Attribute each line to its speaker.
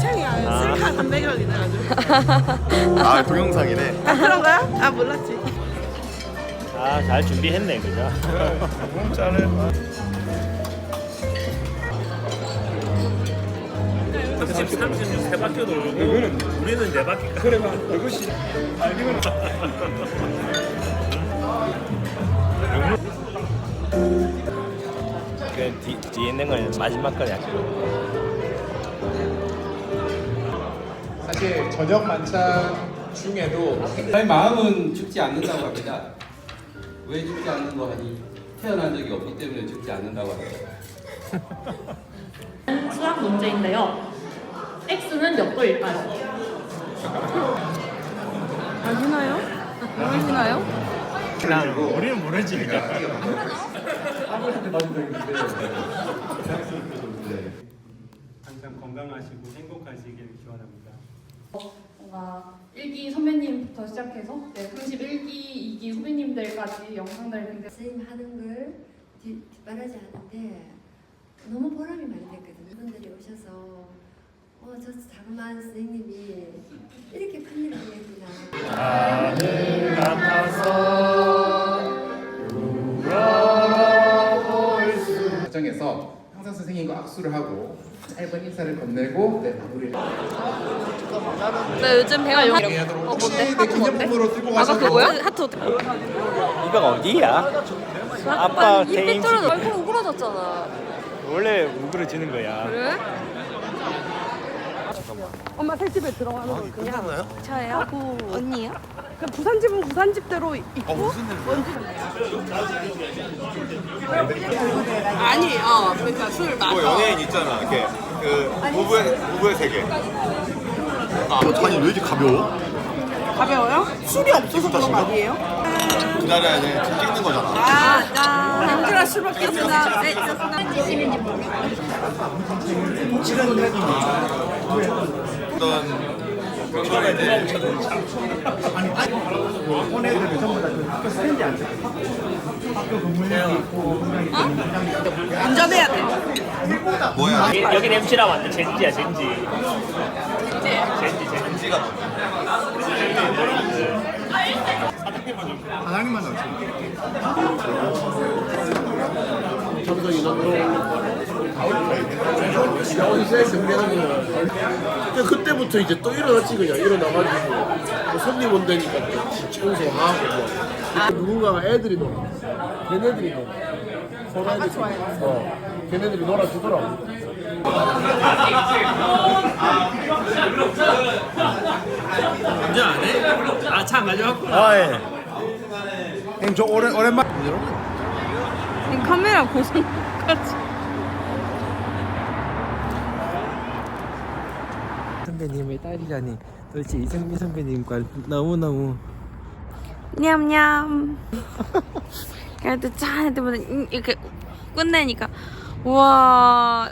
Speaker 1: 창이야 셀카 300원이 돼가지고
Speaker 2: 아 동영상이네.
Speaker 1: 아 그런 거야? 아 몰랐지
Speaker 3: 아 잘 준비했네 그죠?
Speaker 4: 공짜는. 지금 36 세 바퀴 돌고 우리는 네 바퀴. 그래 봐. 그것이 알기는
Speaker 3: 그 뒤, 뒤에 있는 건 마지막 거야
Speaker 5: 사실 저녁 만찬 중에도
Speaker 6: 저희 마음은 죽지 않는다고 합니다. 왜 죽지 않는 거 하니? 태어난 적이 없기 때문에 죽지 않는다고 합니다.
Speaker 7: 수학 문제인데요. x는 몇 도일까요?
Speaker 1: 아시나요? 모르시나요?
Speaker 3: 우리는 모르지 그죠?
Speaker 8: 항상 건강하시고 행복하시길 기원합니다.
Speaker 7: 뭔가 1기 선배님부터 시작해서 네, 31기, 2기 후배님들까지 영상들 굉장히
Speaker 9: 선생님 하는 걸 뒤, 뒷바라지 하는데 너무 보람이 많이 됐거든요. 분들이 오셔서 어, 저 자그마한 선생님이 이렇게 큰 일을 했구나.
Speaker 5: 과정 선생님과 악수를 하고 짧은 인사를 건네고 네, 마무리를
Speaker 1: 나 요즘 배워 영
Speaker 5: 하도록 혹시 내 기념품으로 들고 가셔서
Speaker 1: 그거야? 하트
Speaker 3: 이거 어디야? 아빠 개인
Speaker 1: 얼굴 우그러졌잖아
Speaker 3: 원래 우그러지는 거야
Speaker 1: 그래? 엄마 새집에 들어가는 거 그냥 저예요? 언니요? 그 부산집은 부산집대로 있고 아니 어 그러니까 술 마셔
Speaker 2: 뭐 연예인 있잖아. 이렇게 그 부부의 부부의 세계. 아, 아니 왜 이렇게 가벼워?
Speaker 1: 가벼워요? 술이 없어서 그런 거 아니에요?
Speaker 2: 기다려야 돼. 지금 찍는 거잖아.
Speaker 1: 아, 짠. 술 먹겠습니다. 네, 좋습니다.
Speaker 2: 어떤
Speaker 1: 운전해야 돼.
Speaker 2: 뭐야?
Speaker 3: 여기, 여기 MC라고 왔네 젠지야 젠지 젠지 젠지
Speaker 2: 젠지가 뭐야? 사장님만 나오지.
Speaker 10: 그때부터 이제 또 일어났지 그냥. 일어나가지고. 뭐 손님 온다니까 또 청소하고 뭐. 누군가가 애들이 놀아. 걔네들이 놀아. 서로 애들이 어. 걔네들이 놀아주더라고.
Speaker 4: 운전 안 해? 아차 안 가져왔구나.
Speaker 3: 아예.
Speaker 10: 형저 오랜, 오랜만
Speaker 1: 카메라 고정까지.
Speaker 6: 선배님의 딸이라니 도대체 이승민 선배님과 너무너무
Speaker 1: 냠냠. 그래도 짠 때보다 이렇게 끝내니까 와